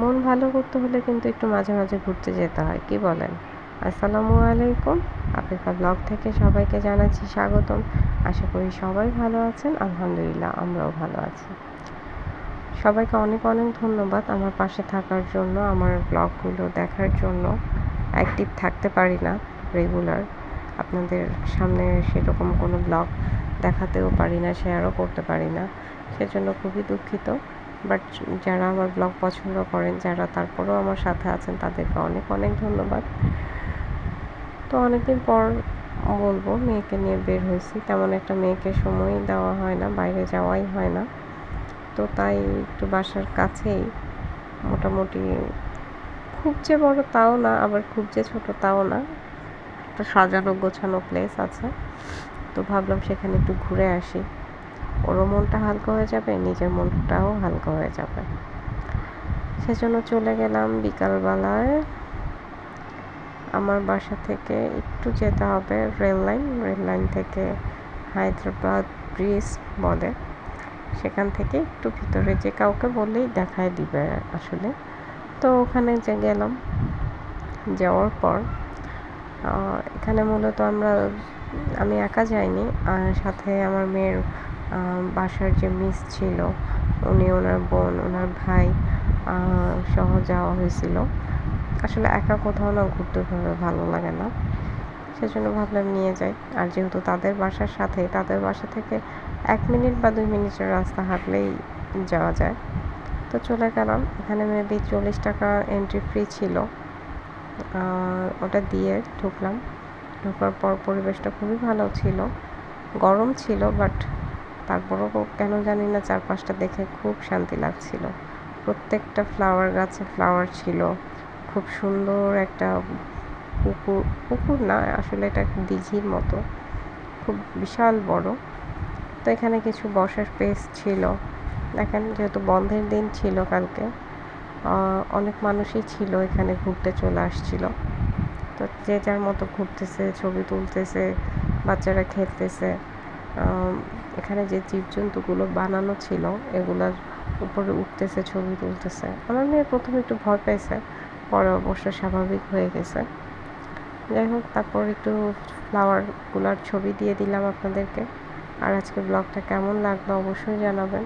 মন ভালো করতে হলে কিন্তু একটু মাঝে মাঝে ঘুরতে যেতে হয়। কি বলেন? আসসালামু আলাইকুম। আফ্রিকা ব্লগ থেকে সবাইকে জানাচ্ছি স্বাগতম। আশা করি সবাই ভালো আছেন। আলহামদুলিল্লাহ, আমরাও ভালো আছি। সবাইকে অনেক অনেক ধন্যবাদ আমার পাশে থাকার জন্য, আমার ব্লগগুলো দেখার জন্য। অ্যাক্টিভ থাকতে পারি না, রেগুলার। আপনাদের সামনে সেরকম কোনো ব্লগ দেখাতেও পারি না, শেয়ারও করতে পারি না। সেজন্য খুবই দুঃখিত। বাট যারা আমার ব্লগ পছন্দ করেন, যারা তারপরেও আমার সাথে আছেন, তাদেরকে অনেক অনেক ধন্যবাদ। তো অনেকদিন পর বলব, মেয়েকে নিয়ে বের হয়েছি। তেমন একটা মেয়েকে সময় দেওয়া হয় না, বাইরে যাওয়াই হয় না। তো তাই একটু বাসার কাছেই মোটামুটি খুব যে বড় তাও না, আবার খুব যে ছোট তাও না, একটা সাজানো গোছানো প্লেস আছে। তো ভাবলাম সেখানে একটু ঘুরে আসি। ওরও মনটা হালকা হয়ে যাবে, নিজের মনটাও হালকা হয়ে যাবে। সেজন্য চলে গেলাম বিকালবেলায়। আমার বাসা থেকে একটু যেতে হবে রেল লাইন রেল লাইন থেকে হায়দ্রাবাদ ব্রিজ বলে। সেখান থেকে একটু ভিতরে যে কাউকে বললেই দেখায় দিবে আসলে। তো ওখানে যে গেলাম, যাওয়ার পর এখানে মূলত আমরা, আমি একা যাইনি সাথে আমার মেয়ের বাসার যে মিস ছিল, উনি ওনার বোন, ওনার ভাই সহ যাওয়া হয়েছিল। আসলে একা কোথাও না ঘুরতে ভাবে ভালো লাগে না। সেজন্য ভাবলাম নিয়ে যাই। আর যেহেতু তাদের বাসার সাথে, তাদের বাসা থেকে এক মিনিট বা দুই মিনিটের রাস্তা হাঁটলেই যাওয়া যায়। তো চলে গেলাম। এখানে মেবি চল্লিশ টাকা এন্ট্রি ফ্রি ছিল। ওটা দিয়ে ঢুকলাম। ঢোকার পর পরিবেশটা খুবই ভালো ছিল। গরম ছিল বাট তারপরও কেন জানি না চারপাশটা দেখে খুব শান্তি লাগছিল। প্রত্যেকটা ফ্লাওয়ার গাছে ফ্লাওয়ার ছিল। খুব সুন্দর একটা পুকুর পুকুর না, আসলে এটা দিঘির মতো। খুব বিশাল বড়। তো এখানে কিছু বসার স্পেস ছিল। দেখেন যেহেতু বন্ধের দিন ছিল কালকে অনেক মানুষই ছিল এখানে ঘুরতে চলে আসছিল। তো যে যার মতো ঘুরতেছে, ছবি তুলতেছে, বাচ্চারা খেলতেছে। এখানে যে জীবজন্তুগুলো বানানো ছিল, এগুলার উপরে উঠতেছে, ছবি তুলতেছে। আমার মেয়ে প্রথমে একটু ভয় পেয়েছে পরে অবশ্য স্বাভাবিক হয়ে গেছে। যাই হোক, তারপর একটু ফ্লাওয়ারগুলোর ছবি দিয়ে দিলাম আপনাদেরকে। আর আজকে ব্লগটা কেমন লাগল অবশ্যই জানাবেন।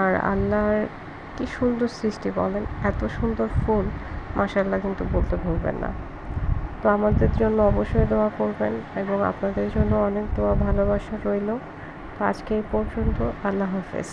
আর আল্লাহর কি সুন্দর সৃষ্টি বলেন, এত সুন্দর ফুল মাসাল্লাহ কিন্তু বলতে ভুলবেন না। তো আমাদের জন্য অবশ্যই দোয়া করবেন এবং আপনাদের জন্য অনেক দোয়া ভালোবাসা রইল। তো আজকে এই পর্যন্ত আল্লাহ হাফেজ।